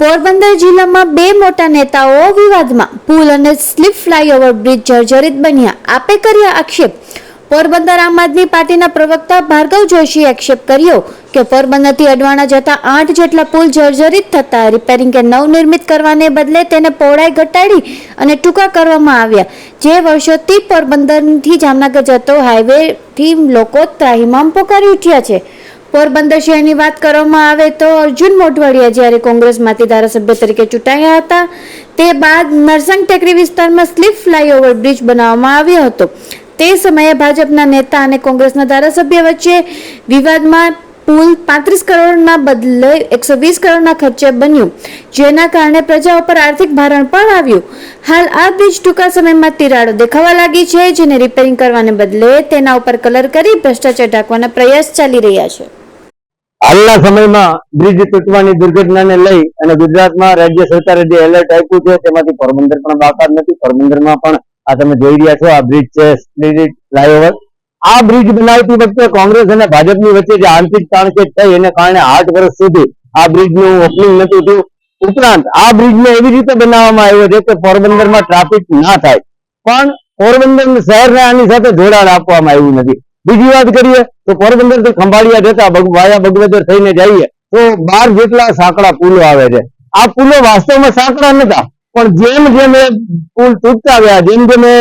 પોરબંદર જિલ્લામાં બે મોટા નેતાઓ વિવાદમાં. પુલ અને સ્લીપ ફ્લાયઓવર બ્રિજ જર્જરિત બન્યા. આપે કર્યા આક્ષેપ. પોરબંદર આમ આદમી પાર્ટીના પ્રવક્તા ભાર્ગવ જોશીએ આક્ષેપ કર્યો કે પોરબંદરથી અડવાણા જતા આઠ જેટલા પુલ જર્જરિત થતા રિપેરિંગ કે નવનિર્મિત કરવાને બદલે તેને પહોળાઈ ઘટાડી અને ટૂંકા કરવામાં આવ્યા. જે વર્ષોથી પોરબંદરથી જામનગર જતો હાઈવેથી લોકો ત્રાહિમામ પોકારી ઉઠ્યા છે. પોરબંદર શહેરની વાત કરવામાં આવે તો અર્જુન મોઢવાડિયા જ્યારે કોંગ્રેસમાંથી ધારાસભ્ય તરીકે ચૂંટાયા હતા, તે બાદ નરસંગ ટેકરી વિસ્તારમાં સ્લીપ ફ્લાયઓવર બ્રિજ બનાવવામાં આવ્યો હતો. તે સમયે ભાજપના નેતા અને કોંગ્રેસના ધારાસભ્ય વચ્ચે વિવાદમાં પુલ પાંત્રીસ કરોડના બદલે એકસો વીસ કરોડના ખર્ચે બન્યું, જેના કારણે પ્રજા ઉપર આર્થિક ભારણ પણ આવ્યું. હાલ આ બ્રિજ ટૂંકા સમયમાં તિરાડો દેખાવા લાગી છે, જેને રિપેરિંગ કરવાને બદલે તેના ઉપર કલર કરી ભ્રષ્ટાચાર ઢાંકવાના પ્રયાસ ચાલી રહ્યા છે. હાલના સમયમાં બ્રિજ તૂટવાની દુર્ઘટનાને લઈ અને ગુજરાતમાં રાજ્ય સરકારે જે એલર્ટ આપ્યું છે તેમાંથી પોરબંદર પણ બાકાત નથી. પોરબંદરમાં પણ આ તમે જોઈ રહ્યા છો, આ બ્રિજ છે સ્પ્લિટ ફ્લાયઓવર. આ બ્રિજ બનાવતી વખતે કોંગ્રેસ અને ભાજપની વચ્ચે જે આંતરિક તાણકેટ થઈ, એને કારણે આઠ વર્ષ સુધી આ બ્રિજનું ઓપનિંગ નતું થયું. ઉપરાંત આ બ્રિજને એવી રીતે બનાવવામાં આવ્યો છે કે પોરબંદરમાં ટ્રાફિક ના થાય. પણ પોરબંદર શહેરને આની સાથે જોડાણ આપવામાં આવ્યું નથી. બીજી વાત કરીએ તો પોરબંદરથી ખંભાળિયા જતા વાયા બગવદર થઈને જઈએ તો બાર જેટલા સાંકડા પુલો આવે છે. આ પુલો વાસ્તવમાં સાંકડા નતા, પણ જેમ જેમ એ પુલ તૂટતા ગયા, જેમ જેમ એ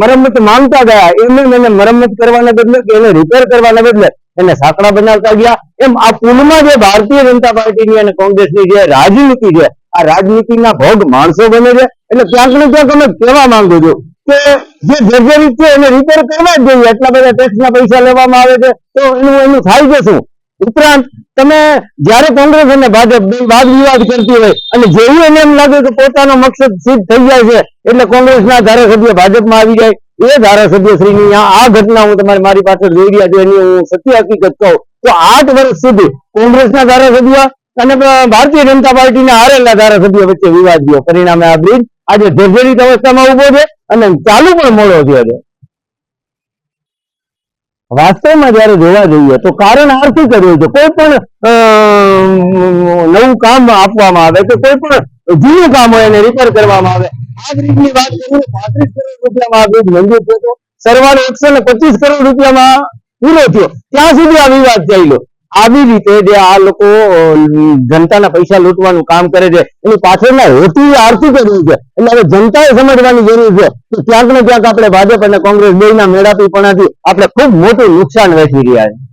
મરમ્મત માંગતા ગયા, એમ એને મરમ્મત કરવાના બદલે કે એને રિપેર કરવાના બદલે એને સાંકડા બનાવતા ગયા. એમ આ પુલમાં જે ભારતીય જનતા પાર્ટીની અને કોંગ્રેસની જે રાજનીતિ છે, આ રાજનીતિના ભોગ માણસો બને છે. એટલે ક્યાંક ને ક્યાંક અમે કહેવા માંગુ છું કે જે જર્જરિત છે એને રિપેર કરવા જ જોઈએ. એટલા બધા ટેક્સના પૈસા લેવામાં આવે છે. તો એનું એનું થાય છે શું? ઉપરાંત તમે જ્યારે કોંગ્રેસ અને ભાજપ બે વાદ વિવાદ કરતી હોય અને જેવું એને એમ લાગે કે પોતાનો મકસદ સિદ્ધ થઈ જાય છે, એટલે કોંગ્રેસના ધારાસભ્ય ભાજપમાં આવી જાય. એ ધારાસભ્ય શ્રીની આ ઘટના હું તમારી મારી પાછળ જોઈ રહ્યા છું. એની હું સત્ય હકીકત કહું. તો આઠ વર્ષ સુધી કોંગ્રેસના ધારાસભ્ય અને ભારતીય જનતા પાર્ટીના હારેલા ધારાસભ્ય વચ્ચે વિવાદ ગયો પરિણામે આ બ્રિજ આજે જર્જરિત અવસ્થામાં ઊભો છે. અને ચાલુ પણ મોડો થયો છે. વાસ્તવમાં જયારે જોવા જઈએ તો કારણ આર્થિક કર્યું છે. કોઈ પણ નવું કામ આપવામાં આવે કે કોઈ પણ જૂનું કામ હોય એને રિપેર કરવામાં આવે. આ વાત કરીએ પાંત્રીસ કરોડ રૂપિયામાં સરવાળો એકસો ને પચીસ કરોડ રૂપિયામાં પૂરો થયો. ત્યાં સુધી આ વિવાદ ચાલ્યો. આવી રીતે જે આ લોકો જનતાના પૈસા લૂંટવાનું કામ કરે છે, એની પાછળના હેતુ આરતી હોય છે. એટલે હવે જનતાએ સમજવાની જરૂર છે કે ક્યાંક ને ક્યાંક આપણે ભાજપ અને કોંગ્રેસ બેયના મેળાપીપણાથી આપણે ખૂબ મોટું નુકસાન વેઠી રહ્યા છે.